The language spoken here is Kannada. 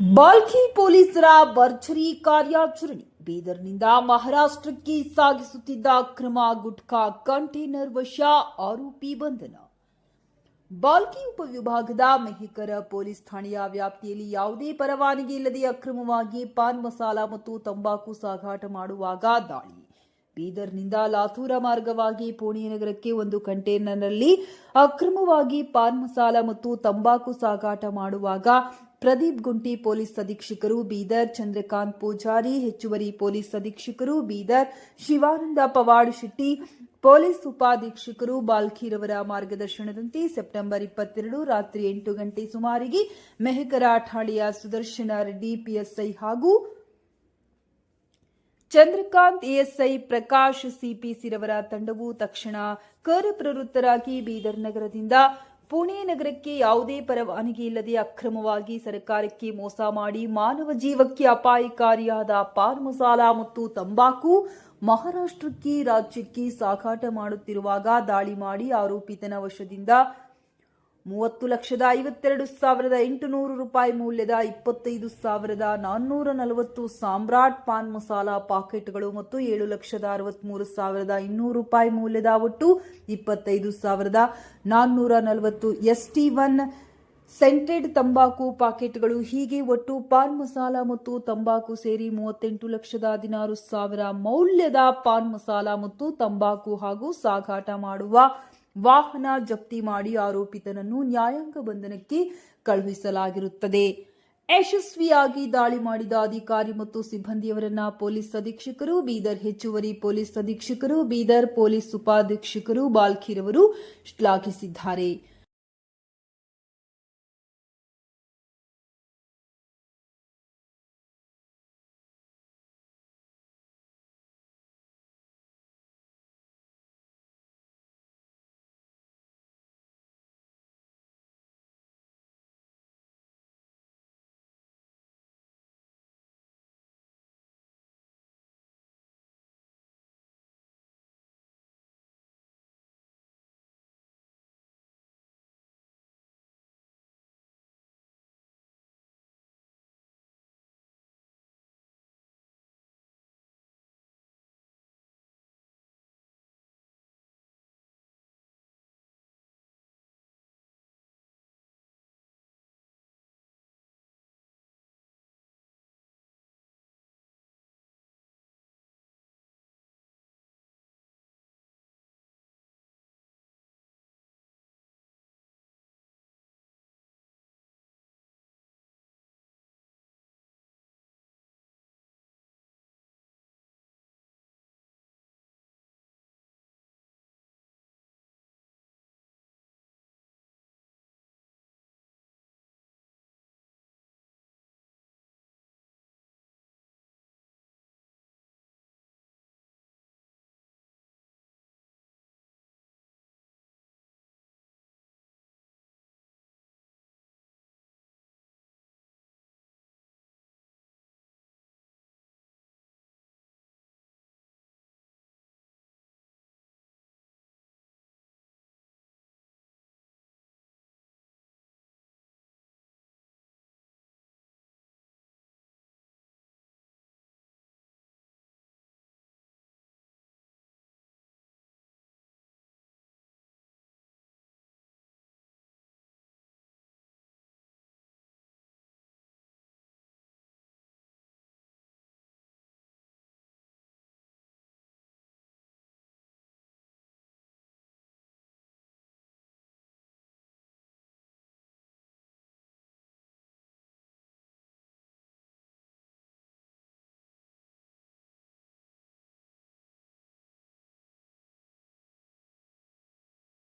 ಬಾಲ್ಕಿ ಪೊಲೀಸರ ಭರ್ಜರಿ ಕಾರ್ಯಾಚರಣೆ. ಬೀದರ್ನಿಂದ ಮಹಾರಾಷ್ಟ್ರಕ್ಕೆ ಸಾಗಿಸುತ್ತಿದ್ದ ಅಕ್ರಮ ಗುಟ್ಕಾ ಕಂಟೈನರ್ ವಶ, ಆರೋಪಿ ಬಂಧನ. ಬಾಲ್ಕಿ ಉಪವಿಭಾಗದ ಮೆಹಿಕರ ಪೊಲೀಸ್ ಠಾಣೆಯ ವ್ಯಾಪ್ತಿಯಲ್ಲಿ ಯಾವುದೇ ಪರವಾನಗಿ ಇಲ್ಲದೆ ಅಕ್ರಮವಾಗಿ ಪಾನ್ ಮಸಾಲ ಮತ್ತು ತಂಬಾಕು ಸಾಗಾಟ ಮಾಡುವಾಗ ದಾಳಿ. ಬೀದರ್ನಿಂದ ಲಾಥೂರ ಮಾರ್ಗವಾಗಿ ಪುಣೆ ನಗರಕ್ಕೆ ಒಂದು ಕಂಟೈನರ್ನಲ್ಲಿ ಅಕ್ರಮವಾಗಿ ಪಾನ್ ಮಸಾಲ ಮತ್ತು ತಂಬಾಕು ಸಾಗಾಟ ಮಾಡುವಾಗ ಪ್ರದೀಪ್ ಗುಂಟಿ ಪೊಲೀಸ್ ಅಧೀಕ್ಷಕರು, ಬೀದರ್ ಚಂದ್ರಕಾಂತ್ ಪೂಜಾರಿ, ಹೆಚ್ಚುವರಿ ಪೊಲೀಸ್ ಅಧೀಕ್ಷಕರು, ಬೀದರ್ ಶಿವಾನಂದ ಪವಾಡ್ ಶೆಟ್ಟಿ, ಪೊಲೀಸ್ ಉಪಾಧೀಕ್ಷಕರು ಬಾಲ್ಕಿರವರ ಮಾರ್ಗದರ್ಶನದಂತೆ ಸೆಪ್ಟೆಂಬರ್ ಇಪ್ಪತ್ತೆರಡು ರಾತ್ರಿ ಎಂಟು ಗಂಟೆ ಸುಮಾರಿಗೆ ಮೆಹಕರ ಠಾಣೆಯ ಸುದರ್ಶನ ರೆಡ್ಡಿ, ಪಿಎಸ್ಐ ಹಾಗೂ ಚಂದ್ರಕಾಂತ್, ಎಎಸ್ಐ ಪ್ರಕಾಶ್, ಸಿಪಿಸಿರವರ ತಂಡವು ತಕ್ಷಣ ಕಾರ್ಯಪ್ರವೃತ್ತರಾಗಿ ಬೀದರ್ ನಗರದಿಂದ ಪುಣೆ ನಗರಕ್ಕೆ ಯಾವುದೇ ಪರವಾನಗಿ ಇಲ್ಲದೆ ಅಕ್ರಮವಾಗಿ ಸರ್ಕಾರಕ್ಕೆ ಮೋಸ ಮಾಡಿ ಮಾನವ ಜೀವಕ್ಕೆ ಅಪಾಯಕಾರಿಯಾದ ಪಾನ್ ಮಸಾಲ ಮತ್ತು ತಂಬಾಕು ಮಹಾರಾಷ್ಟ್ರಕ್ಕೆ ರಾಜ್ಯಕ್ಕೆ ಸಾಗಾಟ ಮಾಡುತ್ತಿರುವಾಗ ದಾಳಿ ಮಾಡಿ ಆರೋಪಿತನ ವಶದಿಂದ ಮೂವತ್ತು ಲಕ್ಷದ ಐವತ್ತೆರಡು ಸಾವಿರದ ಎಂಟುನೂರು ರೂಪಾಯಿ ಮೌಲ್ಯದ ಇಪ್ಪತ್ತೈದು ಸಾವಿರದ ನಾನ್ನೂರ ನಲವತ್ತು ಸಾಮ್ರಾಟ್ ಪಾನ್ ಮಸಾಲ ಪಾಕೆಟ್ಗಳು ಮತ್ತು ಏಳು ಲಕ್ಷದ ಅರವತ್ತ್ಮೂರು ಸಾವಿರದ ಇನ್ನೂರು ರೂಪಾಯಿ ಮೌಲ್ಯದ ಒಟ್ಟು ಇಪ್ಪತ್ತೈದು ಸಾವಿರದ ನಾನ್ನೂರ ನಲವತ್ತು ಎಸ್ ಟಿ ಒನ್ ಸೆಂಟೆಡ್ ತಂಬಾಕು ಪಾಕೆಟ್ಗಳು. ಹೀಗೆ ಒಟ್ಟು ಪಾನ್ ಮಸಾಲ ಮತ್ತು ತಂಬಾಕು ಸೇರಿ ಮೂವತ್ತೆಂಟು ಲಕ್ಷದ ಹದಿನಾರು ಸಾವಿರ ಮೌಲ್ಯದ ಪಾನ್ ಮಸಾಲ ಮತ್ತು ತಂಬಾಕು ಹಾಗೂ ಸಾಗಾಟ ಮಾಡುವ ವಾಹನ ಜಪ್ತಿ ಮಾಡಿ ಆರೋಪಿತನನ್ನು ನ್ಯಾಯಾಂಗ ಬಂಧನಕ್ಕೆ ಕಳುಹಿಸಲಾಗಿರುತ್ತದೆ. ಯಶಸ್ವಿಯಾಗಿ ದಾಳಿ ಮಾಡಿದ ಅಧಿಕಾರಿ ಮತ್ತು ಸಿಬ್ಬಂದಿಯವರನ್ನ ಪೊಲೀಸ್ ಅಧೀಕ್ಷಕರು, ಬೀದರ್ ಹೆಚ್ಚುವರಿ ಪೊಲೀಸ್ ಅಧೀಕ್ಷಕರು, ಬೀದರ್ ಪೊಲೀಸ್ ಉಪಾಧೀಕ್ಷಕರು ಬಾಲ್ಕಿರವರು ಶ್ಲಾಘಿಸಿದ್ದಾರೆ.